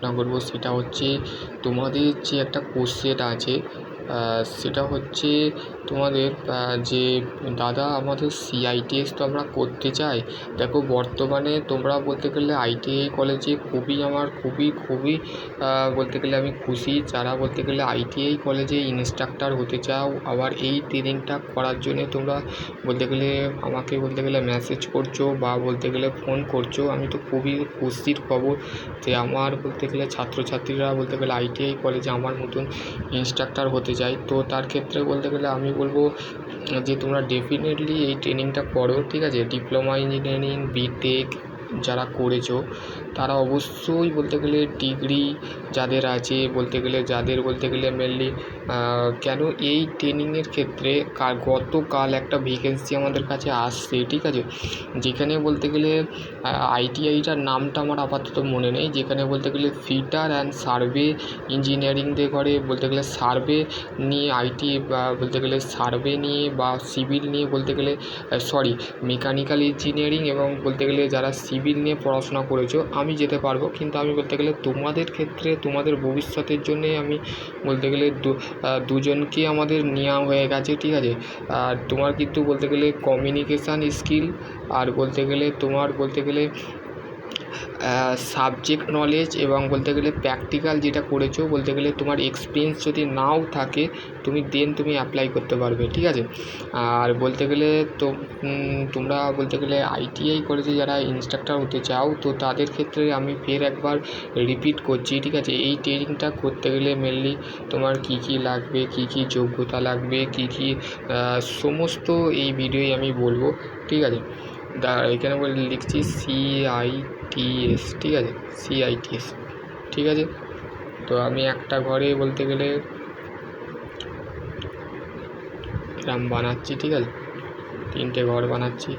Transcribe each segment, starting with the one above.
আলোচনা করব সেটা হচ্ছে তোমাদের যে একটা কোর্স কোশ্চেন আছে সেটা হচ্ছে তোমাদের যে দাদা আমাদের সিআইটিএস তো আমরা করতে চাই। দেখো, বর্তমানে তোমরা বলতে গেলে আইটিআই কলেজে খুবই আমার খুবই খুবই বলতে গেলে আমি খুশি। যারা বলতে গেলে আইটিআই কলেজে ইনস্ট্রাক্টর হতে চাও, আবার এই ট্রেনিংটা করার জন্যে তোমরা বলতে গেলে আমাকে বলতে গেলে মেসেজ করছ বা বলতে গেলে ফোন করছ, আমি তো খুবই খুশির খবর যে আমার বলতে গেলে ছাত্রছাত্রীরা বলতে গেলে আইটিআই কলেজে আমার মতন ইনস্ট্রাক্টর হতে চায় তো তার ক্ষেত্রে বলতে গেলে আমি বলব যে তোমরা ডেফিনেটলি এই ট্রেনিংটা করো, ঠিক আছে? ডিপ্লোমা ইঞ্জিনিয়ারিং বিটেক যারা করেছ, তারা অবশ্যই বলতে গেলে ডিগ্রি যাদের আছে, বলতে গেলে যাদের, বলতে গেলে মেনলি কেন এই ট্রেনিংয়ের ক্ষেত্রে গতকাল একটা ভ্যাকেন্সি আমাদের কাছে আসছে, ঠিক আছে? যেখানে বলতে গেলে আইটিআইটার নামটা আমার আপাতত মনে নেই, যেখানে বলতে গেলে ফিটার অ্যান্ড সার্ভে ইঞ্জিনিয়ারিং দিয়ে করে বলতে গেলে সার্ভে নিয়ে আইটি বা বলতে গেলে সার্ভে নিয়ে, বা সিভিল নিয়ে বলতে গেলে সরি মেকানিক্যাল ইঞ্জিনিয়ারিং এবং বলতে গেলে যারা সিভিল নিয়ে পড়াশোনা করেছ, আমি যেতে পারব। কিন্তু আমি বলতে গেলে তোমাদের ক্ষেত্রে, তোমাদের ভবিষ্যতের জন্যে আমি বলতে গেলে দুজনকে আমাদের নেওয়া হয়ে গেছে, ঠিক আছে? আর তোমার কিন্তু বলতে গেলে কমিউনিকেশান স্কিল আর বলতে গেলে তোমার বলতে গেলে সাবজেক্ট নলেজ এবং বলতে গেলে প্র্যাকটিক্যাল যেটা করেছ, বলতে গেলে তোমার এক্সপিরিয়েন্স যদি নাও থাকে, তুমি দেন তুমি অ্যাপ্লাই করতে পারবে, ঠিক আছে? আর বলতে গেলে তো তোমরা বলতে গেলে আইটিআই কলেজে যারা ইনস্ট্রাক্টর হতে চাও, তো তাদের ক্ষেত্রে আমি ফের একবার রিপিট করছি, ঠিক আছে? এই ট্রেনিংটা করতে গেলে মেনলি তোমার কী কী লাগবে, কী কী যোগ্যতা লাগবে, কী কী সমস্ত এই ভিডিওয় আমি বলব, ঠিক আছে? দা, এখানে বলে লিখছি সিআইটিএস ঠিক আছে? সিআইটিএস ঠিক আছে? তো আমি একটা ঘরে বলতে গেলে এরম বানাচ্ছি, ঠিক আছে? তিনটে ঘর বানাচ্ছি,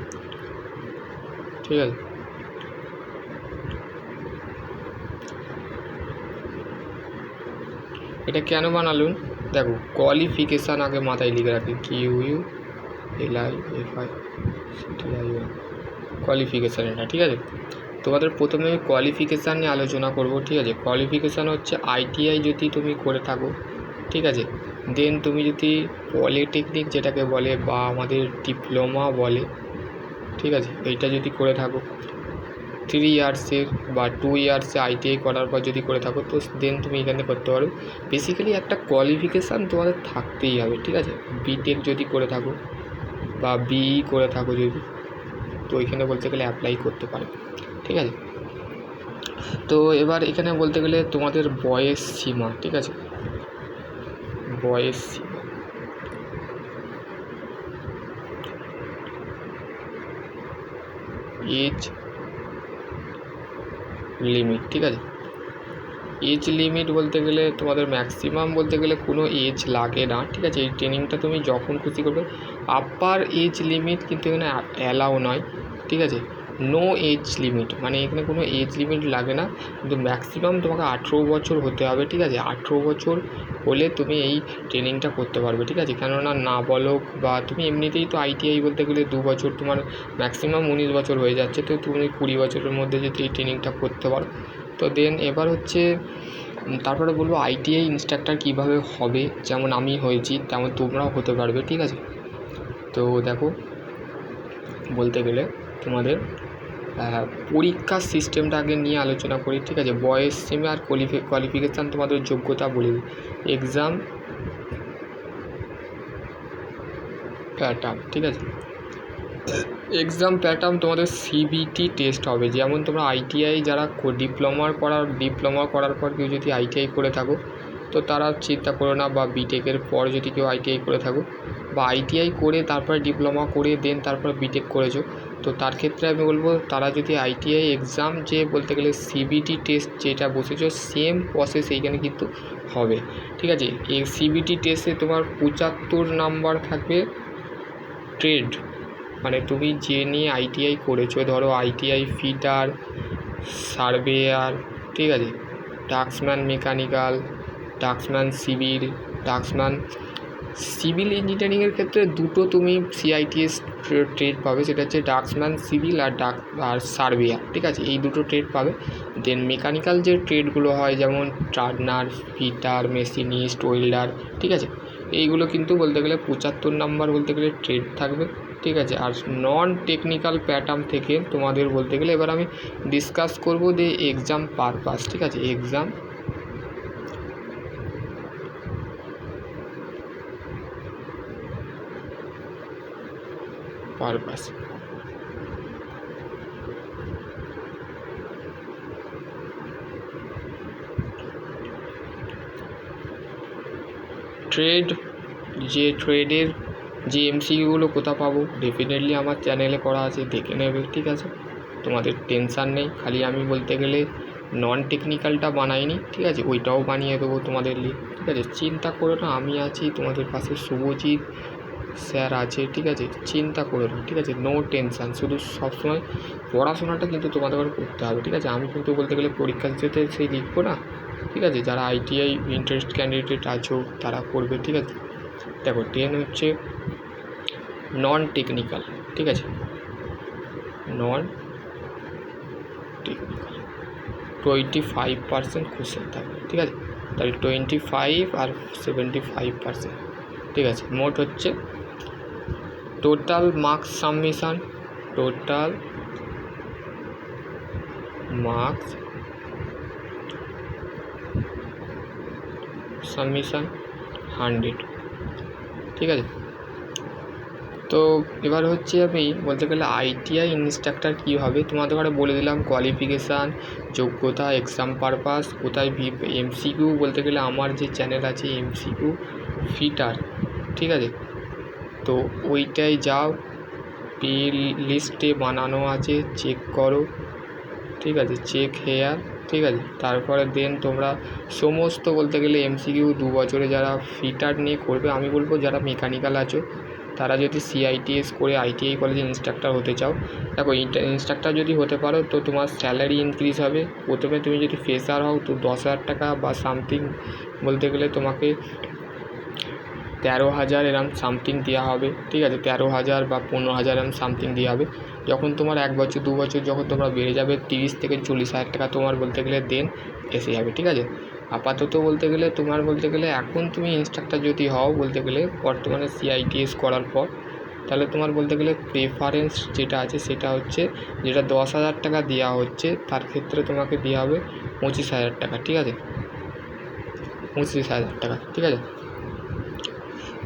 ঠিক আছে? এটা কেন বানালুন? দেখো কোয়ালিফিকেশান আগে মাথায় লিখে রাখি। Q U L I F I C T I qualification এটা, ঠিক আছে? তোমাদের প্রথমে আমি কোয়ালিফিকেশান নিয়ে আলোচনা করব, ঠিক আছে? কোয়ালিফিকেশান হচ্ছে আইটিআই যদি তুমি করে থাকো, ঠিক আছে? দেন তুমি যদি পলিটেকনিক যেটাকে বলে বা আমাদের ডিপ্লোমা বলে, ঠিক আছে? এইটা যদি করে থাকো থ্রি ইয়ার্সের বা টু ইয়ার্সে আইটিআই করার পর যদি করে থাকো, তো দেন তুমি এখানে করতে পারো। বেসিক্যালি একটা কোয়ালিফিকেশান তোমাদের থাকতেই হবে, ঠিক আছে? বিটেক যদি করে থাকো বা বিই করে থাকো যদি, তো ওইখানে বলতে গেলে অ্যাপ্লাই করতে পারো ঠিক আছে? তো এবার এখানে বলতে গেলে তোমাদের বয়স সীমা, ঠিক আছে? বয়স সীমা। এজ লিমিট ঠিক আছে? এজ লিমিট বলতে গেলে তোমাদের ম্যাক্সিমাম বলতে গেলে কোনো এজ লাগে না, ঠিক আছে? এই ট্রেনিংটা তুমি যখন খুশি করবে আপার এজ লিমিট কিন্তু এখানে অ্যালাউ নয়, ঠিক আছে? নো এজ লিমিট মানে এখানে কোনো এজ লিমিট লাগে না। কিন্তু ম্যাক্সিমাম তোমাকে আঠেরো বছর হতে হবে, ঠিক আছে? আঠেরো বছর হলে তুমি এই ট্রেনিংটা করতে পারবে, ঠিক আছে? কেননা না বলক বা তুমি এমনিতেই তো আইটিআই বলতে গেলে দু বছর তোমার ম্যাক্সিমাম উনিশ বছর হয়ে যাচ্ছে, তো তুমি কুড়ি বছরের মধ্যে যদি এই ট্রেনিংটা করতে পারো। তো দেন এবার হচ্ছে তারপরে বলব আইটিআই ইনস্ট্রাক্টর কীভাবে হবে? যেমন আমি হয়েছি, তেমন তোমরাও হতে পারবে, ঠিক আছে? তো দেখো, বলতে গেলে তোমাদের পরীক্ষার সিস্টেমটা আগে নিয়ে আলোচনা করি, ঠিক আছে? বয়স সীমা আর কোয়ালিফি কোয়ালিফিকেশান তোমাদের যোগ্যতা বলে। এক্সাম প্যাটার্ন ঠিক আছে? এক্সাম প্যাটার্ন তোমাদের সিবিটি টেস্ট হবে। যেমন তোমরা আইটিআই যারা ডিপ্লোমার করার ডিপ্লোমা করার পর কেউ যদি আইটিআই করে থাকো, তো তারা চিন্তা করো না বা বিটেকের পর যদি কেউ আইটিআই করে থাকো। বা আইটিআই করে তারপরে ডিপ্লোমা করে দেন তারপর বিটেক করেছ। তো তার ক্ষেত্রে আমি বলব, তারা যদি আইটিআই এক্সাম যে বলতে গেলে সিবিটি টেস্ট যেটা বসেছো সেম প্রসেস এইখানে কিন্তু হবে। ঠিক আছে? এই সিবিটি টেস্টে তোমার পঁচাত্তর নাম্বার থাকবে ট্রেড মানে তুমি যে নিয়ে আইটিআই করেছ, ধরো আইটিআই ফিটার সার্ভেয়ার ঠিক আছে? Draughtsman mechanical draughtsman civil draughtsman civil ইঞ্জিনিয়ারিংয়ের ক্ষেত্রে দুটো তুমি সিআইটিএস ট্রেড পাবে, সেটা হচ্ছে ডাক্সম্যান সিভিল আর ডাক আর সার্ভেয়ার ঠিক আছে? এই দুটো ট্রেড পাবে। দেন মেকানিক্যাল যে ট্রেডগুলো হয়, যেমন টার্নার ফিটার মেশিনিস্ট ওয়েল্ডার ঠিক আছে? এইগুলো কিন্তু বলতে গেলে পঁচাত্তর নাম্বার বলতে গেলে ট্রেড থাকবে, ঠিক আছে? আর নন টেকনিক্যাল প্যাটার্ন থেকে তোমাদের বলতে গেলে এবার আমি ডিসকাস করব যে এক্সাম পারপাস ঠিক আছে? এক্সাম পারপাস ট্রেড যে ট্রেডের যে এমসিকিউগুলো কোথা পাবো ডেফিনেটলি আমার চ্যানেলে করা আছে, দেখে নেবে, ঠিক আছে? তোমাদের টেনশান নেই, খালি আমি বলতে গেলে নন টেকনিক্যালটা বানাইনি, ঠিক আছে? ওইটাও বানিয়ে দেবো তোমাদের ঠিক আছে? চিন্তা করো না, আমি আছি তোমাদের পাশে, শুভজিৎ স্যার আছে, ঠিক আছে? চিন্তা করো না ঠিক আছে? নো টেনশান শুধু সবসময় পড়াশোনাটা কিন্তু তোমাদের করতে হবে, ঠিক আছে? আমি কিন্তু বলতে গেলে পরীক্ষা দিতে সেই লিখব না, ঠিক আছে? যারা আইটিআই ইন্টারেস্ট ক্যান্ডিডেট আছো, তারা করবে, ঠিক আছে? দেখো টেন হচ্ছে নন টেকনিক্যাল ঠিক আছে? Non twenty five percent question থাকবে, ঠিক আছে? তাহলে টোয়েন্টি ফাইভ আর সেভেন্টি ফাইভ পার্সেন্ট ঠিক আছে? মোট হচ্ছে total marks submission total marks submission hundred ঠিক আছে? তো এবার হচ্ছে আমি বলতে গেলে আইটিআই ইনস্ট্রাক্টর কী হবে? তোমাদের ঘরে বলে দিলাম কোয়ালিফিকেশান যোগ্যতা এক্সাম পারপাস কোথায় ভি এমসিকিউ বলতে গেলে আমার যে চ্যানেল আছে এমসিকিউ ফিটার ঠিক আছে? তো ওইটাই যাও পে লিস্টে বানানো আছে চেক করো, ঠিক আছে? চেক হেয়ার ঠিক আছে? তারপরে দেন তোমরা সমস্ত বলতে গেলে এমসিকিউ দু বছরে যারা ফিটার নিয়ে করবে, আমি বলব যারা মেকানিক্যাল আছো, তারা যদি সিআইটিএস করে আইটিআই কলেজে ইনস্ট্রাক্টর হতে চাও, দেখো ইনস্ট্রাক্টর যদি হতে পারো, তো তোমার স্যালারি ইনক্রিজ হবে। প্রথমে তুমি যদি ফ্রেশার হও, তো দশ হাজার টাকা বা সামথিং বলতে গেলে তোমাকে তেরো হাজার এরম সামথিং দেওয়া হবে, ঠিক আছে? তেরো হাজার বা পনেরো হাজার এরম সামথিং দেওয়া হবে। যখন তোমার এক বছর, দু বছর যখন তোমরা বেড়ে যাবে, তিরিশ থেকে চল্লিশ হাজার টাকা তোমার বলতে গেলে দেন এসে যাবে, ঠিক আছে? আপাতত বলতে গেলে তোমার বলতে গেলে এখন তুমি ইনস্ট্রাক্টর যদি হও বলতে গেলে বর্তমানে সিআইটিএস করার পর, তাহলে তোমার বলতে গেলে প্রেফারেন্স যেটা আছে সেটা হচ্ছে যেটা দশ হাজার টাকা দেওয়া হচ্ছে, তার ক্ষেত্রে তোমাকে দেওয়া হবে পঁচিশ হাজার টাকা, ঠিক আছে? পঁচিশ হাজার টাকা, ঠিক আছে?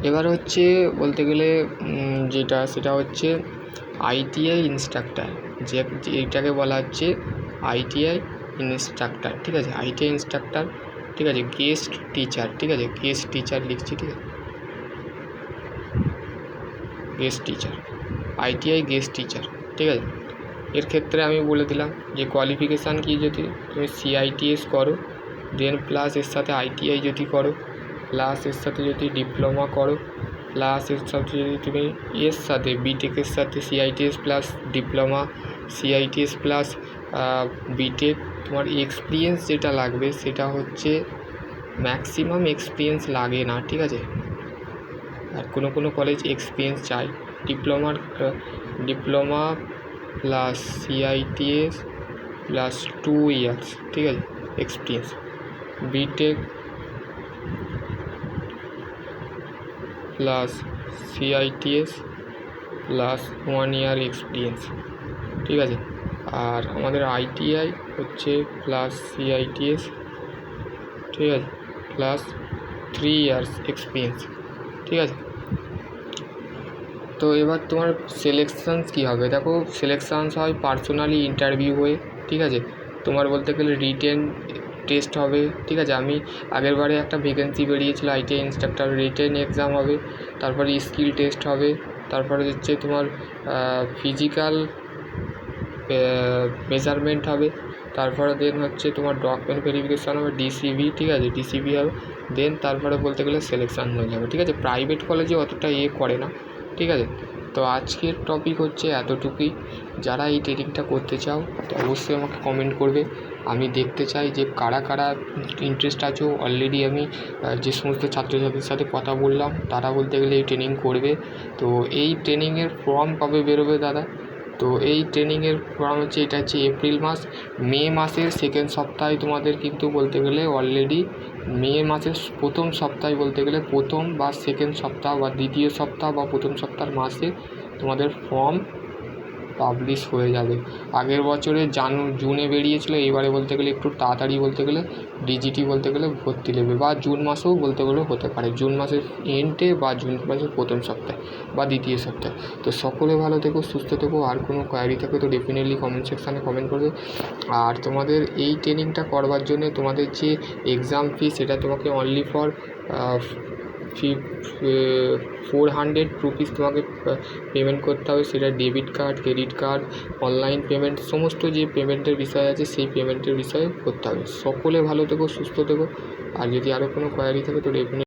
এবার হচ্ছে বলতে গেলে যেটা সেটা হচ্ছে আইটিআই ইনস্ট্রাক্টর যে এইটাকে বলা হচ্ছে আইটিআই ইনস্ট্রাক্টর ঠিক আছে? আইটিআই ইনস্ট্রাক্টর ঠিক আছে? গেস্ট টিচার ঠিক আছে? গেস্ট টিচার লিখছি, ঠিক আছে? Guest teacher ITI guest teacher ঠিক আছে? এর ক্ষেত্রে আমি বলে দিলাম যে কোয়ালিফিকেশান কি যদি তুমি সিআইটিএস করো দেন প্লাস এর সাথে আইটিআই যদি করো প্লাস সাথে যদি ডিপ্লোমা করো প্লাস এর সাথে যদি তুমি এর সাথে বিটেকের সাথে CITS plus diploma CITS plus BTech তোমার এক্সপিরিয়েন্স যেটা লাগবে সেটা হচ্ছে ম্যাক্সিমাম এক্সপিরিয়েন্স লাগে না, ঠিক আছে? আর কোনো কোনো কলেজ এক্সপিরিয়েন্স চাই ডিপ্লোমার, diploma plus CITS plus two years ঠিক আছে? Experience BTech plus CITS plus one year experience ঠিক আছে? আর আমাদের আইটিআই হচ্ছে প্লাস সিআইটিএস ঠিক আছে? প্লাস থ্রি ইয়ার্স এক্সপিরিয়েন্স ঠিক আছে? তো এবার তোমার সিলেকশানস কী হবে? দেখো সিলেকশানস হয় পার্সোনালি ইন্টারভিউ হয়ে। ঠিক আছে? তোমার বলতে গেলে রিটেন টেস্ট হবে, ঠিক আছে? আমি আগের বারে একটা ভ্যাকেন্সি বেরিয়েছিলো আইটিআই ইনস্ট্রাক্টর রিটেন এক্সাম হবে, তারপরে স্কিল টেস্ট হবে, তারপরে হচ্ছে তোমার ফিজিক্যাল মেজারমেন্ট হবে, তারপরে দেন হচ্ছে তোমার ডকুমেন্ট ভেরিফিকেশান হবে ডিসিবি ঠিক আছে? ডিসিবি হবে দেন তারপরে বলতে গেলে সিলেকশান হয়ে যাবে, ঠিক আছে? প্রাইভেট কলেজে অতটা ইয়ে করে না, ঠিক আছে? তো আজকের টপিক হচ্ছে এতটুকুই। যারা এই ট্রেনিংটা করতে চাও, তো অবশ্যই আমাকে কমেন্ট করবে। আমি দেখতে চাই যে কারা কারা ইন্টারেস্ট আছো। অলরেডি আমি যে সমস্ত ছাত্রছাত্রীর সাথে কথা বললাম, তারা বলতে গেলে এই ট্রেনিং করবে। তো এই ট্রেনিংয়ের ফর্ম কবে বেরোবে দাদা? তো এই ট্রেনিংয়ের প্রোগ্রাম হচ্ছে এটা হচ্ছে এপ্রিল মাস। মে মাসের সেকেন্ড সপ্তাহে তোমাদের কিন্তু বলতে গেলে অলরেডি মে মাসের প্রথম সপ্তাহে বলতে গেলে প্রথম বা সেকেন্ড সপ্তাহ বা দ্বিতীয় সপ্তাহ বা প্রথম সপ্তাহের মাসে তোমাদের ফর্ম পাবলিশ হয়ে যাবে। আগের বছরে জানু, জুনে বেরিয়েছিলো এবারে বলতে গেলে একটু তাড়াতাড়ি বলতে গেলে ডিজিটি বলতে গেলে ভর্তি নেবে বা জুন মাসেও বলতে গেলে হতে পারে। জুন মাসের এন্ডে বা জুন মাসের প্রথম সপ্তাহে বা দ্বিতীয় সপ্তাহে। তো সকলে ভালো থেকো, সুস্থ থেকো। আর কোনো কোয়ারি থাকে তো ডেফিনেটলি কমেন্ট সেকশানে কমেন্ট করবে। আর তোমাদের এই ট্রেনিংটা করবার জন্য তোমাদের যে এক্সাম ফি সেটা তোমাকে only for fee four hundred rupees তোমাকে পেমেন্ট করতে হবে। সেটা debit card credit card online payment সমস্ত যে পেমেন্টের বিষয় আছে, সেই পেমেন্টের বিষয়ে করতে হবে। সকলে ভালো থেকো, সুস্থ থেকো। আর যদি আরও কোনো কোয়ারি থাকে, তো ডেফিনেট